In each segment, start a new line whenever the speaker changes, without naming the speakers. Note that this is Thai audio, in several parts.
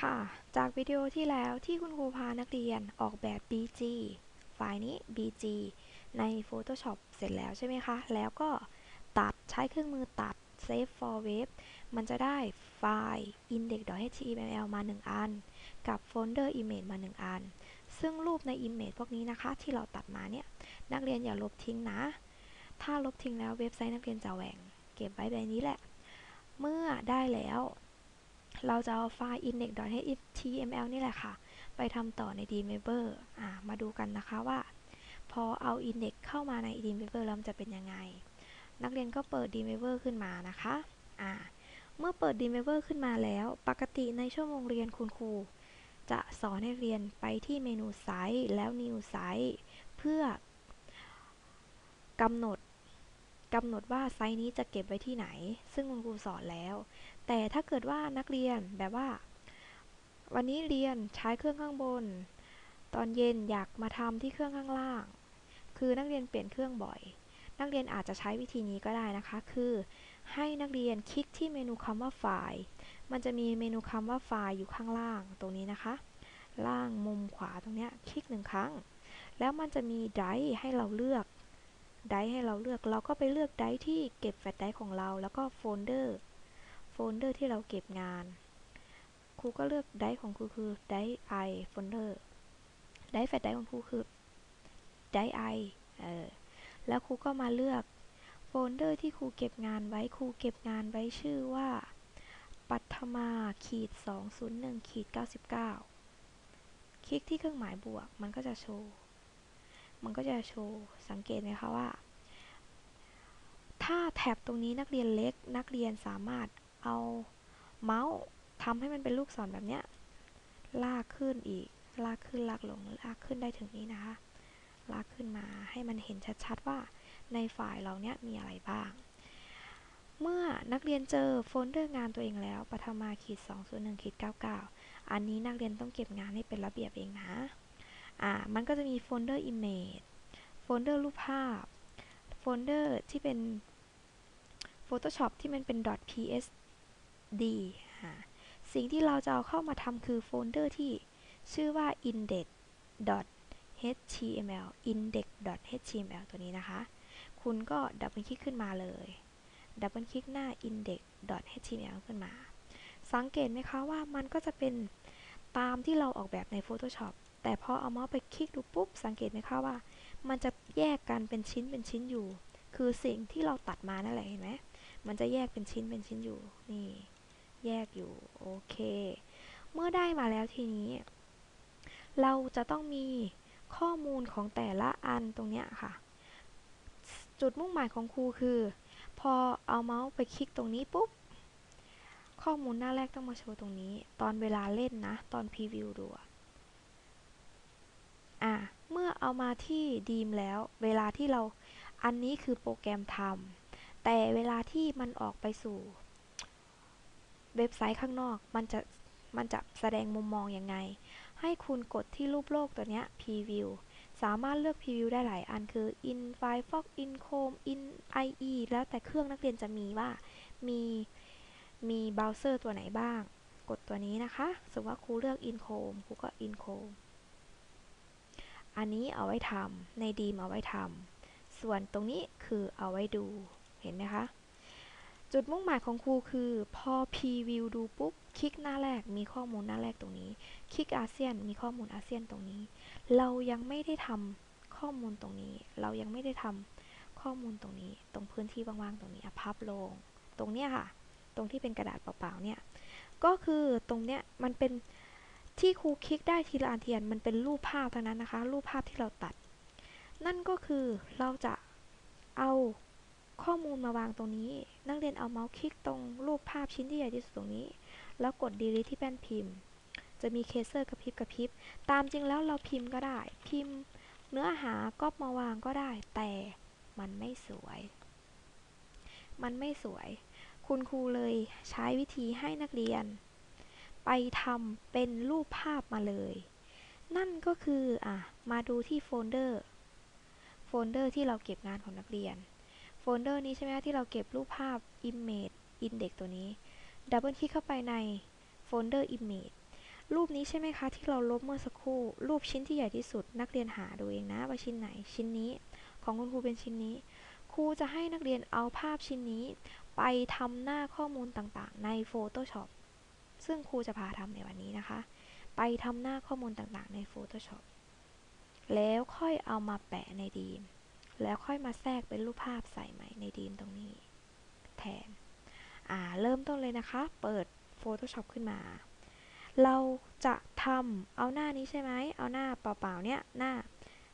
ค่ะ จากวิดีโอที่แล้วที่คุณครูพานักเรียนออกแบบ BG ไฟล์นี้ BG ใน Photoshop เสร็จแล้วใช่ไหมคะ แล้วก็ตัดใช้เครื่องมือตัด Save for Web มันจะได้ไฟล์ index.html มา 1 อัน กับโฟลเดอร์ image มา 1 อัน ซึ่งรูปใน image พวกนี้นะคะ ที่เราตัดมาเนี่ย นักเรียนอย่าลบทิ้งนะ ถ้าลบทิ้งแล้วเว็บไซต์นักเรียนจะแหว่ง เก็บไว้แบบนี้แหละ เมื่อได้แล้ว เราจะเอาไฟล์ index.html นี่แหละค่ะ ไปทำต่อใน Dreamweaver อ่ามาดูกันนะคะว่า พอเอา index เข้ามาใน Dreamweaver แล้วมันจะเป็นยังไง นักเรียนก็เปิด Dreamweaver ขึ้นมานะคะอ่าเมื่อเปิด Dreamweaver ขึ้นมาแล้ว ปกติในชั่วโมงเรียนคุณครู จะสอนให้เรียนไปที่เมนูไซต์แล้ว New Site เพื่อกำหนดกำหนดว่าไซต์นี้จะเก็บไว้ที่ไหน ซึ่งคุณครูสอนแล้ว แต่ถ้าเกิดว่านักเรียนแบบว่า วันนี้เรียนใช้เครื่องข้างบน ตอนเย็นอยากมาทำที่เครื่องข้างล่าง คือนักเรียนเปลี่ยนเครื่องบ่อย นักเรียนอาจจะใช้วิธีนี้ก็ได้นะคะ คือ ให้นักเรียนคลิกที่เมนูคำว่าไฟล์มันจะมีเมนูคำว่าไฟล์อยู่ข้างล่างตรงนี้นะคะ ล่างมุมขวาตรงนี้คลิกหนึ่งครั้ง แล้วมันจะมีไดร์ให้เราเลือกไดร์ให้เราเลือก เราก็ไปเลือกไดร์ที่เก็บแฟลชไดร์ของเรา แล้วก็โฟลเดอร์ โฟลเดอร์ที่เราเก็บงาน ครูก็เลือกไดร์ของครูคือไดร์ไอโฟลเดอร์ไดร์แฟลไดร์ของครูคือไดร์ไอเออแล้วครูก็มาเลือกโฟลเดอร์ที่ครูเก็บงานไว้ครูเก็บงานไว้ชื่อว่าปัทมาขีด201ขีด99 คลิกที่เครื่องหมายบวกมันก็จะโชว์ มันก็จะโชว์สังเกตไหมคะว่า ถ้าแท็บตรงนี้นักเรียนเล็กนักเรียนสามารถ เอาเมาส์ทำให้มันเป็นลูกศรแบบเนี้ยลากขึ้นอีก ลากขึ้นลากลงลากขึ้นได้ถึงนี้นะคะ ลากขึ้นมาให้มันเห็นชัดๆว่าในไฟล์เราเนี้ยมีอะไรบ้าง เมื่อนักเรียนเจอโฟลเดอร์งานตัวเองแล้วปฐมาขีด201ขีด99 อันนี้นักเรียนต้องเก็บงานให้เป็นระเบียบเองนะอ่ามันก็จะมีโฟลเดอร์ image โฟลเดอร์รูปภาพ โฟลเดอร์ที่เป็น Photoshop ที่มันเป็น ps อ่าสิ่งที่เราจะเอาเข้ามาทำคือโฟลเดอร์ที่ชื่อว่า index.html index.html ตัวนี้นะคะ คุณก็ดับเบิลคลิกขึ้นมาเลย ดับเบิลคลิกหน้า index.html ขึ้นมา สังเกตไหมคะว่ามันก็จะเป็นตามที่เราออกแบบใน Photoshop แต่พอเอาเมาส์ไปคลิกดูปุ๊บ สังเกตไหมคะว่า มันจะแยกกันเป็นชิ้นเป็นชิ้นอยู่ คือสิ่งที่เราตัดมานั่นแหละเห็นไหมมันจะแยกเป็นชิ้นเป็นชิ้นอยู่ นี่ แยกอยู่ โอเค เมื่อได้มาแล้วทีนี้ เราจะต้องมีข้อมูลของแต่ละอันตรงเนี้ยค่ะ จุดมุ่งหมายของครูคือ พอเอาเมาส์ไปคลิกตรงนี้ปุ๊บ ข้อมูลหน้าแรกต้องมาโชว์ตรงนี้ ตอนเวลาเล่นนะ ตอนพรีวิวดูอะเมื่อเอามาที่ดีมแล้ว เวลาที่เราอันนี้คือโปรแกรมทำแต่เวลาที่มันออกไปสู่ เว็บไซต์ข้างนอก มันจะมันจะแสดงมุมมองอยังไง ให้คุณกดที่รูปโลกตัวนี้ preview สามารถเลือก preview ได้หลายอันคือ in Firefox in Chrome in IE แล้วแต่เครื่องนักเรียนจะมีว่า มีมีเบราว์เซอร์ตัวไหนบ้าง กดตัวนี้นะคะ สมมติว่าครูเลือก in Chrome ครูก็ in Chrome อันนี้เอาไว้ทำในดีมเอาไว้ทำส่วนตรงนี้คือเอาไว้ดู เห็นไหมคะ จุดมุ่งหมายของครูคือ พอพรีวิวดูปุ๊บ คลิกหน้าแรกมีข้อมูลหน้าแรกตรงนี้ คลิกอาเซียนมีข้อมูลอาเซียนตรงนี้ เรายังไม่ได้ทำข้อมูลตรงนี้ เรายังไม่ได้ทำข้อมูลตรงนี้ ตรงพื้นที่ว่างๆตรงนี้พับลง ตรงเนี้ยค่ะ ตรงที่เป็นกระดาษเปล่าๆเนี่ย ก็คือตรงเนี้ยมันเป็นที่ครูคลิกได้ทีละอันเทีอันมันเป็นรูปภาพเท่านั้นนะคะ รูปภาพที่เราตัด นั่นก็คือเราจะเอา ข้อมูลมาวางตรงนี้ นักเรียนเอาเมาส์คลิกตรงรูปภาพชิ้นที่ใหญ่ที่สุดตรงนี้ แล้วกด delete ที่แป้นพิมพ์ จะมีเคเซอร์กระพริบกระพริบ ตามจริงแล้วเราพิมพ์ก็ได้ พิมพ์ เนื้อหาก็มาวางก็ได้ แต่มันไม่สวย มันไม่สวย คุณครูเลยใช้วิธีให้นักเรียน ไปทำเป็นรูปภาพมาเลย นั่นก็คืออะมาดูที่โฟลเดอร์ โฟลเดอร์ที่เราเก็บงานของนักเรียน โฟลเดอร์นี้ใช่ไหมที่เราเก็บรูปภาพ image index ตัวนี้ ดับเบิลคลิกเข้าไปในโฟลเดอร์ image รูปนี้ใช่ไหมคะที่เราลบเมื่อสักครู่ รูปชิ้นที่ใหญ่ที่สุด นักเรียนหาดูเองนะว่าชิ้นไหนชิ้นนี้ ของคุณครูเป็นชิ้นนี้ ครูจะให้นักเรียนเอาภาพชิ้นนี้ ไปทำหน้าข้อมูลต่างๆ ใน Photoshop ซึ่งครูจะพาทำในวันนี้นะคะ ไปทำหน้าข้อมูลต่างๆ ใน Photoshop แล้วค่อยเอามาแปะในดีม แล้วค่อยมาแทรกเป็นรูปภาพใส่ใหม่ในดีมตรงนี้ แทน อ่า เริ่มต้นเลยนะคะ เปิด Photoshop ขึ้นมา เราจะทำเอาหน้านี้ใช่ไหม เอาหน้าเปล่าๆ เนี้ยหน้า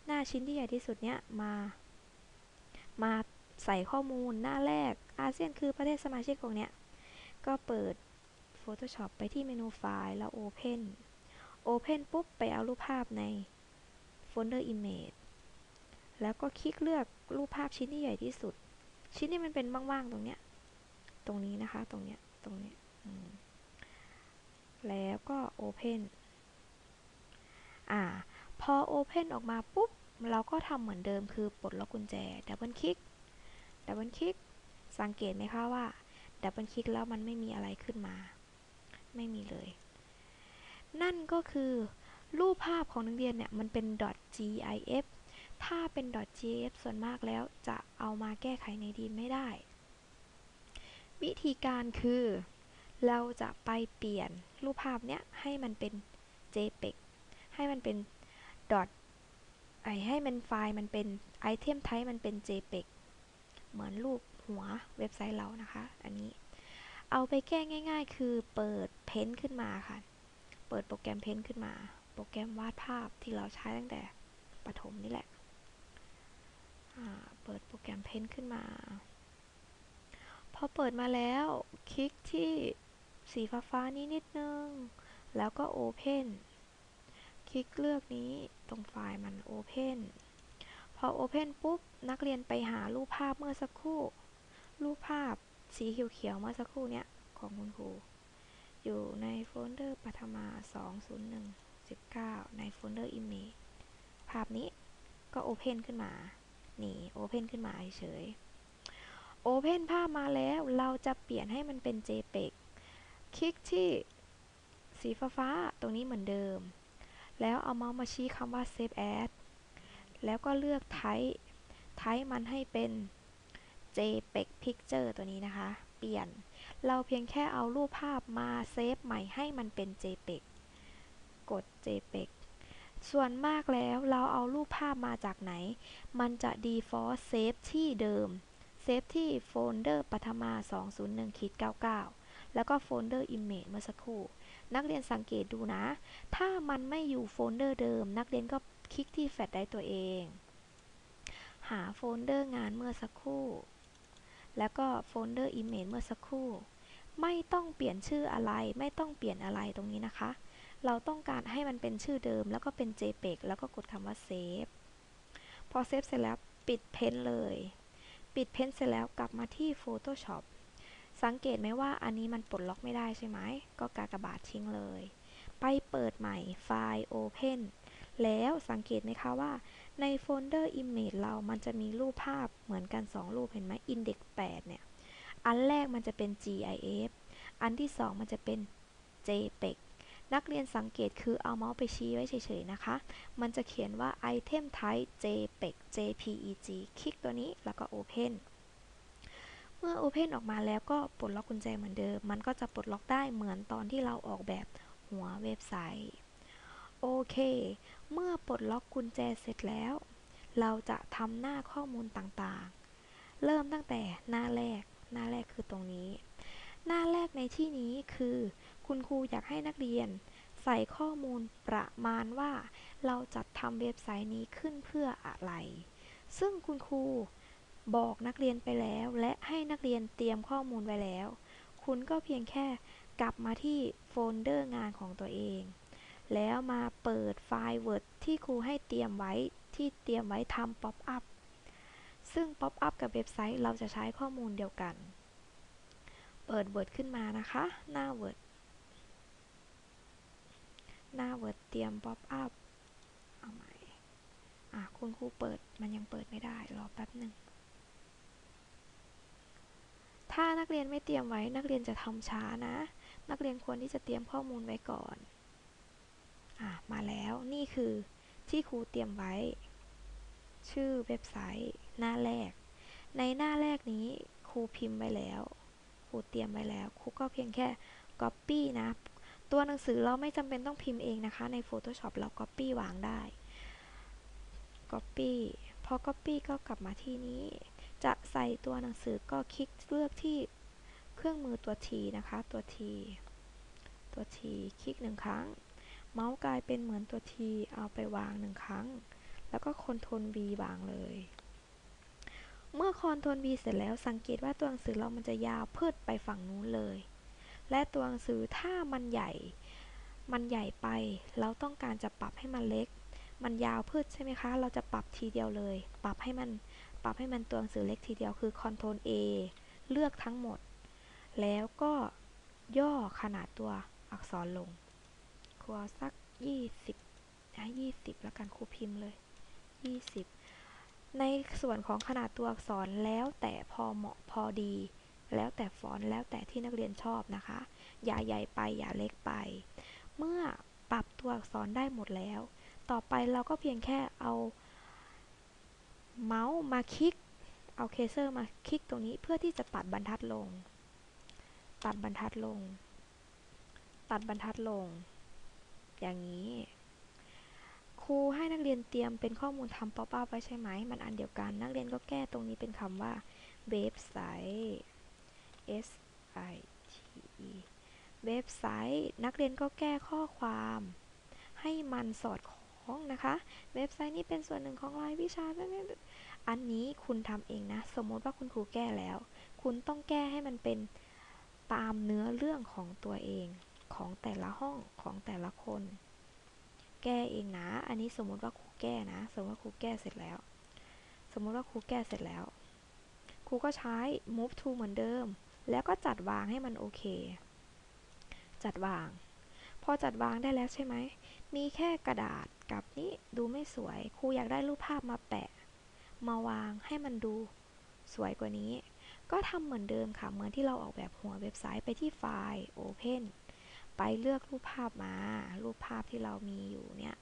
หน้าชิ้นที่ใหญ่ที่สุดเนี้ยมา มาใส่ข้อมูลหน้าแรก อาเซียนคือประเทศสมาชิกของเนี้ยก็เปิด Photoshop ไปที่เมนูไฟล์แล้ว Open Open ปุ๊บ ไปเอารูปภาพในโฟลเดอร์ Image แล้วก็คลิกเลือกรูปภาพชิ้นที่ใหญ่ที่สุด ชิ้นที่มันเป็นว่างๆตรงเนี้ย ตรงนี้นะคะ ตรงเนี้ย ตรงเนี้ยแล้วก็ Open อ่า พอ Open ออกมาปุ๊บ เราก็ทำเหมือนเดิมคือปลดล็อกกุญแจ ดับเบิลคลิก ดับเบิลคลิก สังเกตไหมคะว่า ดับเบิลคลิกแล้วมันไม่มีอะไรขึ้นมา ไม่มีเลย นั่นก็คือ รูปภาพของนักเรียนเนี่ย มันเป็น .gif ถ้าเป็น .gif ส่วนมากแล้วจะเอามาแก้ไขในดีไม่ได้ วิธีการคือ เราจะไปเปลี่ยนรูปภาพเนี้ยให้มันเป็น jpeg ให้มันเป็น dot ไอให้มันไฟล์มันเป็น item type มันเป็น jpeg เหมือนรูปหัวเว็บไซต์เรานะคะ อันนี้ เอาไปแก้ง่าย ๆ คือเปิดเพ้นขึ้นมาค่ะ เปิดโปรแกรมเพ้นขึ้นมา โปรแกรมวาดภาพที่เราใช้ตั้งแต่ประถมนี่แหละ เปิดโปรแกรมเพ้นขึ้นมา พอเปิดมาแล้ว คลิกที่สีฟ้าฟ้านี้นิดนึง แล้วก็ Open คลิกเลือกนี้ตรงไฟล์มัน Open พอ Open ปุ๊บ นักเรียนไปหารูปภาพเมื่อสักครู่ รูปภาพสีเขียวๆเมื่อสักครู่เนี้ยของคุณครู อยู่ในโฟลเดอร์ปัทมา 201 19 ในโฟลเดอร์ Image ภาพนี้ก็ Open ขึ้นมา นี่ Open ขึ้นมาเฉย Open ภาพมาแล้วเราจะเปลี่ยนให้มันเป็น JPEG คลิกที่สีฟ้าๆตรงนี้เหมือนเดิม แล้วเอาเมาส์มาชี้คำว่า Save As แล้วก็เลือก Type Type มันให้เป็น JPEG Picture ตัวนี้นะคะ เปลี่ยน เราเพียงแค่เอารูปภาพมาเซฟใหม่ให้มันเป็น JPEG กด JPEG ส่วนมากแล้วเราเอารูปภาพมาจากไหน มันจะ default save ที่เดิมเซฟที่โฟลเดอร์ปัทมา201คิด99 แล้วก็โฟลเดอร์ image เมื่อสักครู่ นักเรียนสังเกตดูนะ ถ้ามันไม่อยู่โฟลเดอร์เดิม นักเรียนก็คลิกที่แฟลชได้ตัวเอง หาโฟลเดอร์งานเมื่อสักครู่ แล้วก็โฟลเดอร์ image เมื่อสักครู่ ไม่ต้องเปลี่ยนชื่ออะไร ไม่ต้องเปลี่ยนอะไรตรงนี้นะคะ เราต้องการให้มันเป็นชื่อเดิม แล้วก็เป็น JPEG แล้วก็กดคำว่า Save พอเซฟเสร็จแล้วปิดเพ้นเลย ปิดเพ้นเสร็จแล้วกลับมาที่ Photoshop สังเกตไหมว่าอันนี้มันปลดล็อกไม่ได้ใช่ไหม ก็กากบาททิ้งเลย ไปเปิดใหม่ไฟล์ Open แล้วสังเกตไหมคะว่า ในโฟลเดอร์ Image เรามันจะมีรูปภาพเหมือนกัน 2 รูปเห็นไหม Index 8 เนี่ย อันแรกมันจะเป็น GIF อันที่ 2 มันจะเป็น JPEG นักเรียนสังเกตคือเอาเมาส์ไปชี้ไว้เฉยๆนะคะ มันจะเขียนว่า Item Type JPEG JPEG คลิกตัวนี้แล้วก็ Open เมื่อ Open ออกมาแล้วก็ปลดล็อกกุญแจเหมือนเดิม มันก็จะปลดล็อกได้เหมือนตอนที่เราออกแบบหัวเว็บไซต์ โอเค เมื่อปลดล็อกกุญแจเสร็จแล้ว เราจะทำหน้าข้อมูลต่างๆ เริ่มตั้งแต่หน้าแรก หน้าแรกคือตรงนี้ หน้าแรกในที่นี้คือ คุณครูอยากให้นักเรียน ใส่ข้อมูลประมาณว่า เราจัดทำเว็บไซต์นี้ขึ้นเพื่ออะไร ซึ่งคุณครูบอกนักเรียนไปแล้ว และให้นักเรียนเตรียมข้อมูลไว้แล้ว คุณก็เพียงแค่กลับมาที่โฟลเดอร์งานของตัวเอง แล้วมาเปิดไฟล์ Word ที่ครูให้เตรียมไว้ที่เตรียมไว้ทำ Pop up ซึ่ง Pop up กับเว็บไซต์เราจะใช้ข้อมูลเดียวกัน เปิด Word ขึ้นมานะคะ หน้า Word หน้า Word เตรียม Pop up เอาใหม่อะคุณครูเปิดมันยังเปิดไม่ได้รอแป๊บหนึ่งถ้านักเรียนไม่เตรียมไว้นักเรียนจะทำช้านะ นักเรียนควรที่จะเตรียมข้อมูลไว้ก่อนอะมาแล้วนี่คือที่ครูเตรียมไว้ ชื่อเว็บไซต์หน้าแรก ในหน้าแรกนี้ครูพิมพ์ไว้แล้วครูเตรียมไว้แล้วครูก็เพียงแค่ Copy นะ ตัวหนังสือเราไม่จำเป็นต้องพิมพ์เองนะคะ ใน Photoshop เรา Copy วางได้ Copy พอ Copy ก็กลับมาที่นี้ จะใส่ตัวหนังสือก็คลิกเลือกที่เครื่องมือตัว T นะคะ ตัว T ตัว T คลิกหนึ่งครั้ง เมาส์กลายเป็นเหมือนตัว T เอาไปวางหนึ่งครั้ง แล้วก็คอนโทรล V วางเลย เมื่อคอนโทรล V เสร็จแล้วสังเกตว่าตัวหนังสือเรามันจะยาวพืดไปฝั่งนู้นเลย และตัวหนังสือถ้ามันใหญ่ มันใหญ่ไป เราต้องการจะปรับให้มันเล็ก มันยาวพืดใช่ไหมคะ เราจะปรับทีเดียวเลย ปรับให้มัน ปรับให้มันตัวหนังสือเล็กทีเดียวคือ Ctrl A เลือกทั้งหมด แล้วก็ย่อขนาดตัวอักษรลง ครูเอาสัก 20นะ20 แล้วกันครูพิมพ์เลย 20 ในส่วนของขนาดตัวอักษรแล้วแต่พอเหมาะพอดี แล้วแต่ฟอนต์แล้วแต่ที่นักเรียนชอบนะคะ อย่าใหญ่ไปอย่าเล็กไป เมื่อปรับตัวอักษรได้หมดแล้ว ต่อไปเราก็เพียงแค่เอาเมาส์มาคลิก เอาเคเซอร์มาคลิกตรงนี้เพื่อที่จะตัดบรรทัดลง ตัดบรรทัดลง ตัดบรรทัดลง อย่างนี้ ครูให้นักเรียนเตรียมเป็นข้อมูลทำป๊อปอัพไว้ใช่ไหม มันอันเดียวกัน นักเรียนก็แก้ตรงนี้เป็นคำว่าเว็บไซต์ S I T E เว็บไซต์นักเรียนก็แก้ข้อความ ให้มันสอดคล้องนะคะ เว็บไซต์นี้เป็นส่วนหนึ่งของรายวิชาอันนี้คุณทำเองนะ สมมติว่าคุณครูแก้แล้ว คุณต้องแก้ให้มันเป็นตามเนื้อเรื่องของตัวเองของแต่ละห้องของแต่ละคน แก้เองนะ อันนี้สมมติว่าครูแก้นะ สมมติว่าครูแก้เสร็จแล้ว สมมติว่าครูแก้เสร็จแล้ว ครูก็ใช้ move to เหมือนเดิม แล้วก็จัดวางให้มันโอเค จัดวาง พอจัดวางได้แล้วใช่ไหม มีแค่กระดาษกับนี้ดูไม่สวย ครูอยากได้รูปภาพมาแปะ มาวางให้มันดูสวยกว่านี้ ก็ทำเหมือนเดิมค่ะ เหมือนที่เราออกแบบหัวเว็บไซต์ไปที่ไฟล์ Open ไปเลือกรูปภาพมา รูปภาพที่เรามีอยู่เนี่ย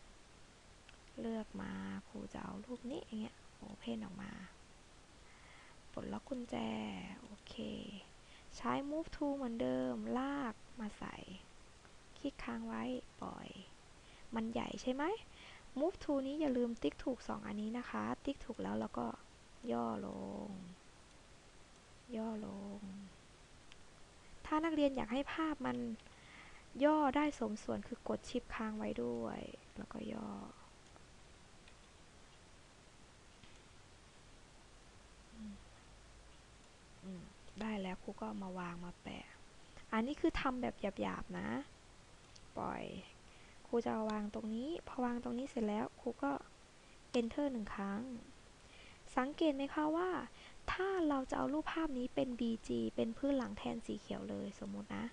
เลือกมาครูจะเอารูปนี้อย่างเงี้ย Open ออกมาปลดล็อกกุญแจ โอเค ใช้ move to เหมือนเดิม ลากมาใส่ คลิกค้างไว้ ปล่อย มันใหญ่ใช่ไหม move to นี้อย่าลืมติ๊กถูก 2 อันนี้นะคะ ติ๊กถูกแล้วแล้วก็ย่อลง ย่อลง ถ้านักเรียนอยากให้ภาพมันย่อได้สมส่วนคือกดชิปค้างไว้ด้วย แล้วก็ย่อ ได้แล้วครูก็มาวางมาแปะ อันนี้คือทำแบบหยาบๆนะ ปล่อยครูจะวางตรงนี้ พอวางตรงนี้เสร็จแล้วครูก็ enter หนึ่งครั้ง สังเกตไหมคะว่า ถ้าเราจะเอารูปภาพนี้เป็น BG เป็นพื้นหลังแทนสีเขียวเลยสมมตินะ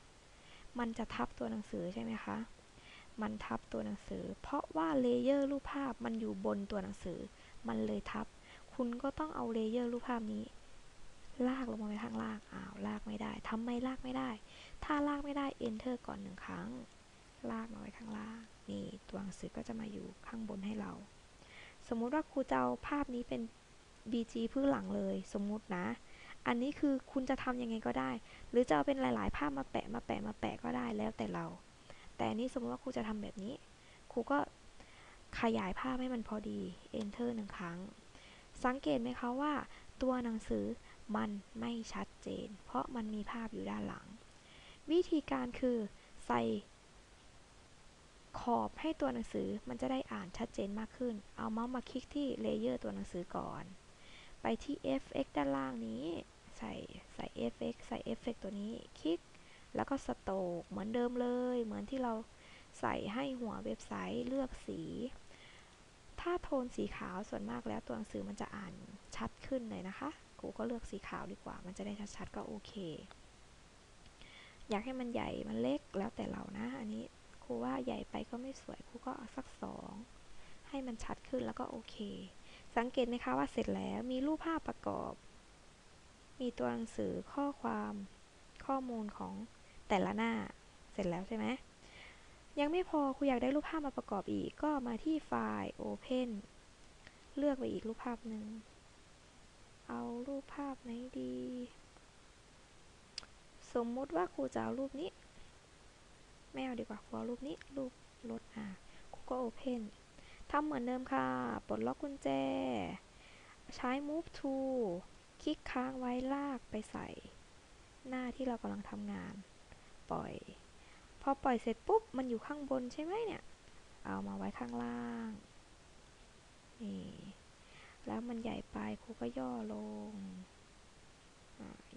มันจะทับตัวหนังสือใช่ไหมคะ มันทับตัวหนังสือ เพราะว่าเลเยอร์รูปภาพมันอยู่บนตัวหนังสือ มันเลยทับ คุณก็ต้องเอาเลเยอร์รูปภาพนี้ ลากลงมาไปข้างล่างอ้าวลากไม่ได้ทำไมลากไม่ได้ ถ้าลากไม่ได้ enter ก่อนหนึ่งครั้ง ลากมาไว้ข้างล่าง นี่ตัวหนังสือก็จะมาอยู่ข้างบนให้เรา สมมุติว่าครูจะเอาภาพนี้เป็น BG พื้นหลังเลย สมมุตินะ อันนี้คือคุณจะทำยังไงก็ได้ หรือจะเอาเป็นหลาย ๆ ภาพมาแปะมาแปะมาแปะก็ได้แล้วแต่เรา แต่นนี้สมมติว่าครูจะทำแบบนี้ ครูก็ขยายภาพให้มันพอดี enter หนึ่งครั้ง สังเกตไหมคะว่า ตัวหนังสือ มันไม่ชัดเจน เพราะมันมีภาพอยู่ด้านหลัง วิธีการคือใส่ขอบให้ตัวหนังสือมันจะได้อ่านชัดเจนมากขึ้น เอาเมาส์มาคลิกที่เลเยอร์ตัวหนังสือก่อน ไปที่ fx ด้านล่างนี้ ใส่ใส่ fx ใส่ effect ตัวนี้ คลิก แล้วก็สโตกเหมือนเดิมเลย เหมือนที่เราใส่ให้หัวเว็บไซต์เลือกสี ถ้าโทนสีขาวส่วนมากแล้วตัวหนังสือมันจะอ่านชัดขึ้นเลยนะคะ กูก็เลือกสีขาวดีกว่า มันจะได้ชัดๆก็โอเค อยากให้มันใหญ่มันเล็กแล้วแต่เรานะ อันนี้ครูว่าใหญ่ไปก็ไม่สวยครูก็เอาสักสองให้มันชัดขึ้นแล้วก็โอเค สังเกตไหมคะว่าเสร็จแล้วมีรูปภาพประกอบ มีตัวหนังสือข้อความข้อมูลของแต่ละหน้าเสร็จแล้วใช่ไหมยังไม่พอครูอยากได้รูปภาพมาประกอบอีกก็มาที่ไฟล์ Open เลือกไปอีกรูปภาพหนึ่ง เอารูปภาพไหนดี สมมุติว่าครูจะเอารูปนี้ไม่เอาดีกว่าครูเอารูปนี้ รูปรถอะครูก็ Open ทำเหมือนเดิมค่ะ ปลดล็อกกุญแจ ใช้ Move to คลิกค้างไว้ลากไปใส่ หน้าที่เรากำลังทำงาน ปล่อย พอปล่อยเสร็จปุ๊บ มันอยู่ข้างบนใช่ไหมเนี่ย เอามาไว้ข้างล่าง นี่ แล้วมันใหญ่ไปครูก็ย่อลง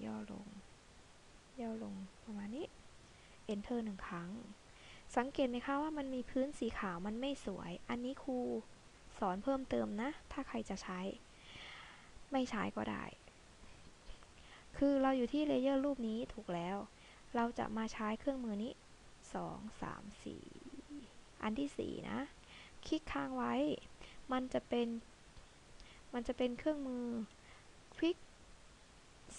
ย่อลง ย่อลงประมาณนี้ Enter หนึ่งครั้ง สังเกตไหมคะว่ามันมีพื้นสีขาวมันไม่สวย อันนี้ครูสอนเพิ่มเติมนะ ถ้าใครจะใช้ ไม่ใช้ก็ได้ คือเราอยู่ที่เลเยอร์รูปนี้ถูกแล้ว เราจะมาใช้เครื่องมือนี้ 2 3 4 อันที่ 4 นะ คลิกค้างไว้ มันจะเป็น มันจะเป็นเครื่องมือ Quick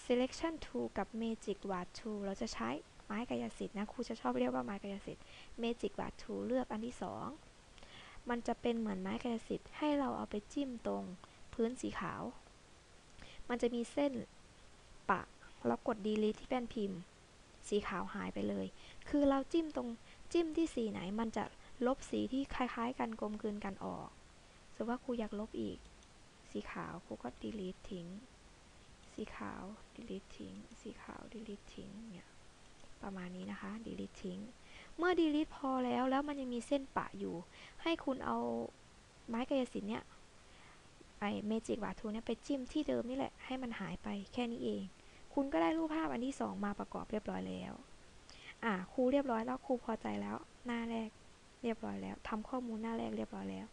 Selection Tool กับ Magic Wand Tool เราจะใช้ไม้กายสิทธิ์นะครูจะชอบเรียกว่าไม้กายสิทธิ์ Magic Wand Tool เลือกอันที่ 2 มันจะเป็นเหมือนไม้กายสิทธิ์ให้เราเอาไปจิ้มตรงพื้นสีขาว มันจะมีเส้นปะแล้วกด delete ที่แป้นพิมพ์ สีขาวหายไปเลย คือเราจิ้มตรงจิ้มที่สีไหนมันจะลบสีที่คล้ายๆ กันกลมกลืนกันออกสมมติว่าครูอยากลบอีก สีขาวครูก็ delete ทิ้ง สีขาว delete ทิ้ง สีขาว delete ทิ้ง เนี่ย ประมาณนี้นะคะ delete ทิ้ง เมื่อ delete พอแล้ว แล้วมันยังมีเส้นปะอยู่ ให้คุณเอาไม้กายสิทธิ์เนี่ยไอ้ Magic Wand Tool เนี่ยไปจิ้มที่เดิมนี่แหละ ให้มันหายไปแค่นี้เอง คุณก็ได้รูปภาพอันที่ 2 มาประกอบเรียบร้อยแล้ว อ่าครูเรียบร้อยแล้วครูพอใจแล้ว หน้าแรกเรียบร้อยแล้วทำข้อมูลหน้าแรกเรียบร้อยแล้ว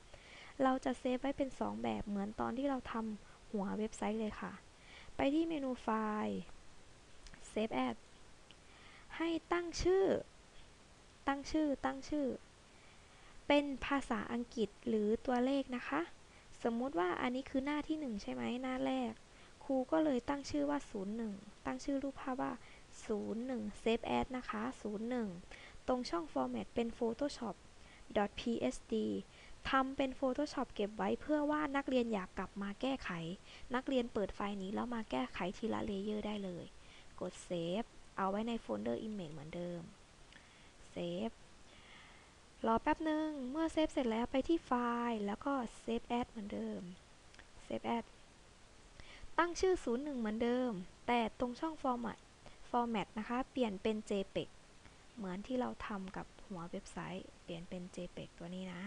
เราจะเซฟไว้เป็น 2 แบบเหมือนตอนที่เราทำหัวเว็บไซต์เลยค่ะ ไปที่เมนูไฟล์ Save As ให้ตั้งชื่อ ตั้งชื่อ ตั้งชื่อ เป็นภาษาอังกฤษหรือตัวเลขนะคะ สมมุติว่าอันนี้คือหน้าที่ 1 ใช่ไหมหน้าแรก ครูก็เลยตั้งชื่อว่า 01 ตั้งชื่อรูปภาพว่า 01 Save As นะคะ 01 ตรงช่อง Format เป็น Photoshop .psd ทำเป็น Photoshop เก็บไว้เพื่อว่านักเรียนอยากกลับมาแก้ไข นักเรียนเปิดไฟล์นี้แล้วมาแก้ไขทีละเลเยอร์ได้เลย กด Save เอาไว้ในโฟลเดอร์ Image เหมือนเดิม Save รอแป๊บหนึ่งเมื่อเซฟเสร็จแล้วไปที่ไฟล์ แล้วก็ Save As เหมือนเดิม Save As ตั้งชื่อ 01 เหมือนเดิม แต่ตรงช่อง Format Format นะคะ เปลี่ยนเป็น JPEG เหมือนที่เราทำกับหัวเว็บไซต์ เปลี่ยนเป็น JPEG ตัวนี้นะ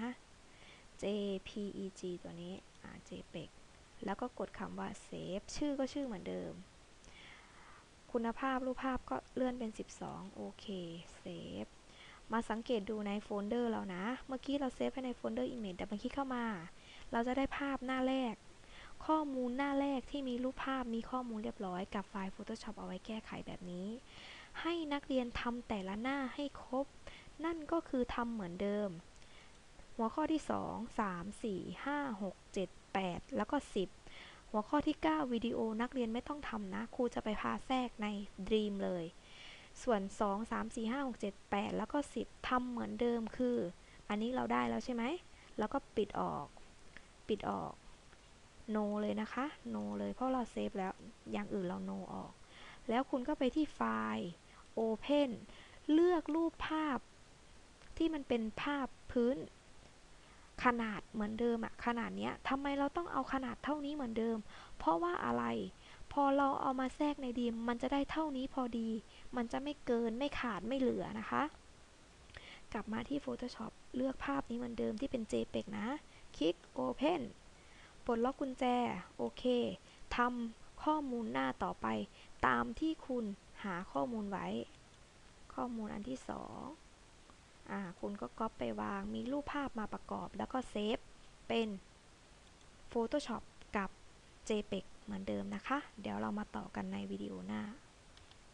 JPEG ตัวนี้ JPEG แล้วก็กดคำว่า Save ชื่อก็ชื่อเหมือนเดิม คุณภาพรูปภาพก็เลื่อนเป็น 12 โอเค Save มาสังเกตดูในโฟลเดอร์เรานะ เมื่อกี้เราเซฟไว้ในโฟลเดอร์ Image แต่เมื่อกี้เข้ามา เราจะได้ภาพหน้าแรก ข้อมูลหน้าแรกที่มีรูปภาพมีข้อมูลเรียบร้อยกับไฟล์ Photoshop เอาไว้แก้ไขแบบนี้ ให้นักเรียนทำแต่ละหน้าให้ครบ นั่นก็คือทำเหมือนเดิม หัวข้อที่ 2 3 4 5 6 7 8 แล้วก็ 10 หัวข้อที่ 9 วิดีโอนักเรียนไม่ต้องทำนะ ครูจะไปพาแทรกใน Dream เลย ส่วน 2 3 4 5 6 7 8 แล้วก็ 10ทำเหมือนเดิมคือ อันนี้เราได้แล้วใช่ไหม แล้วก็ปิดออก ปิดออก no เลยนะคะ no เลยเพราะเราเซฟแล้ว อย่างอื่นเรา no ออก แล้วคุณก็ไปที่ไฟล์ open เลือกรูปภาพที่มันเป็นภาพพื้น ขนาดเหมือนเดิมอะขนาดเนี้ยทำไมเราต้องเอาขนาดเท่านี้เหมือนเดิม เพราะว่าอะไร พอเราเอามาแทรกในดีมมันจะได้เท่านี้พอดี มันจะไม่เกินไม่ขาดไม่เหลือนะคะ กลับมาที่ Photoshop เลือกภาพนี้เหมือนเดิมที่เป็น JPEG นะ คลิก Open ปลดล็อกกุญแจ โอเคทำข้อมูลหน้าต่อไป ตามที่คุณหาข้อมูลไว้ ข้อมูลอันที่สอง คุณก็ก๊อปไปวาง มีรูปภาพมาประกอบ แล้วก็เซฟเป็น Photoshop กับ JPEG เหมือนเดิมนะคะ เดี๋ยวเรามาต่อกันในวิดีโอหน้า